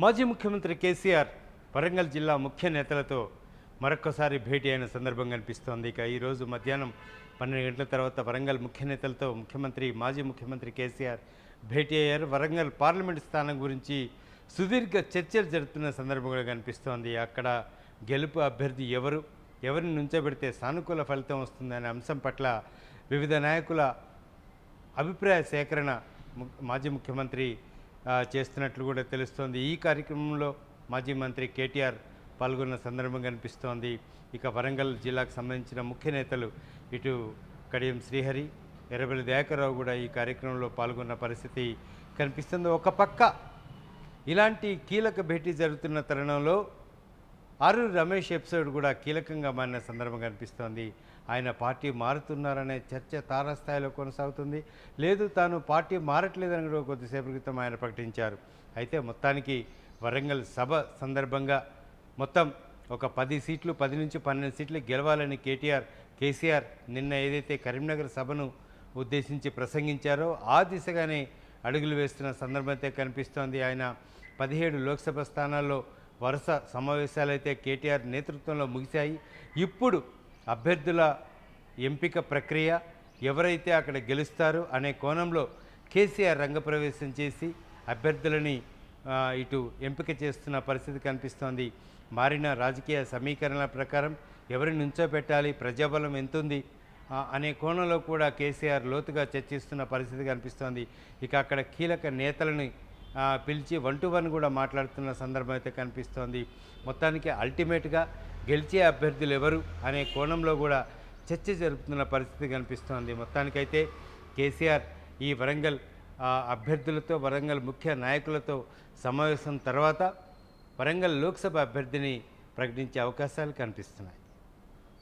మాజీ ముఖ్యమంత్రి కేసీఆర్ వరంగల్ జిల్లా ముఖ్య నేతలతో మరొకసారి భేటీ అయిన సందర్భం కనిపిస్తోంది. ఇక ఈరోజు మధ్యాహ్నం పన్నెండు గంటల తర్వాత వరంగల్ ముఖ్య నేతలతో ముఖ్యమంత్రి మాజీ ముఖ్యమంత్రి కేసీఆర్ భేటీ అయ్యారు. వరంగల్ పార్లమెంట్ స్థానం గురించి సుదీర్ఘ చర్చలు జరుపుతున్న సందర్భంగా కనిపిస్తోంది. అక్కడ గెలుపు అభ్యర్థి ఎవరు ఎవరిని నుంచోబెడితే సానుకూల ఫలితం వస్తుందనే అంశం పట్ల వివిధ నాయకుల అభిప్రాయ సేకరణ మాజీ ముఖ్యమంత్రి చేస్తున్నట్లు కూడా తెలుస్తోంది. ఈ కార్యక్రమంలో మాజీ మంత్రి కేటీఆర్ పాల్గొన్న సందర్భం కనిపిస్తోంది ఇక వరంగల్ జిల్లాకు సంబంధించిన ముఖ్య నేతలు ఇటు కడియం శ్రీహరి ఎర్రబెల్లి దయాకర్రావు కూడా ఈ కార్యక్రమంలో పాల్గొన్న పరిస్థితి కనిపిస్తుంది. ఒక పక్క ఇలాంటి కీలక భేటీ జరుగుతున్న తరుణంలో ఆరు రమేష్ ఎపిసోడ్ కూడా కీలకంగా మారిన సందర్భం కనిపిస్తోంది ఆయన పార్టీ మారుతున్నారనే చర్చ తారాస్థాయిలో కొనసాగుతుంది. లేదు తాను పార్టీ మారట్లేదని కూడా కొద్దిసేపు క్రితం ఆయన ప్రకటించారు. అయితే మొత్తానికి వరంగల్ సభ సందర్భంగా మొత్తం ఒక పది సీట్లు పది నుంచి పన్నెండు సీట్లు గెలవాలని కేటీఆర్ కేసీఆర్ నిన్న ఏదైతే కరీంనగర్ సభను ఉద్దేశించి ప్రసంగించారో ఆ దిశగానే అడుగులు వేస్తున్న సందర్భం అయితే కనిపిస్తోంది. ఆయన పదిహేడు లోక్సభ స్థానాల్లో వరుస సమావేశాలైతే కేటీఆర్ నేతృత్వంలో ముగిశాయి. ఇప్పుడు అభ్యర్థుల ఎంపిక ప్రక్రియ ఎవరైతే అక్కడ గెలుస్తారో అనే కోణంలో కేసీఆర్ రంగప్రవేశం చేసి అభ్యర్థులని ఇటు ఎంపిక చేస్తున్న పరిస్థితి కనిపిస్తోంది. మారిన రాజకీయ సమీకరణల ప్రకారం ఎవరిని నుంచోబెట్టాలి ప్రజాబలం ఎంతుంది అనే కోణంలో కూడా కేసీఆర్ లోతుగా చర్చిస్తున్న పరిస్థితి కనిపిస్తోంది. ఇక అక్కడ కీలక నేతలని పిలిచి వన్ టు వన్ కూడా మాట్లాడుతున్న సందర్భం అయితే కనిపిస్తోంది. మొత్తానికి అల్టిమేట్గా గెలిచే అభ్యర్థులు ఎవరు అనే కోణంలో కూడా చర్చ జరుపుతున్న పరిస్థితి కనిపిస్తోంది. మొత్తానికైతే కేసీఆర్ ఈ వరంగల్ అభ్యర్థులతో వరంగల్ ముఖ్య నాయకులతో సమావేశం తర్వాత వరంగల్ లోక్సభ అభ్యర్థిని ప్రకటించే అవకాశాలు కనిపిస్తున్నాయి.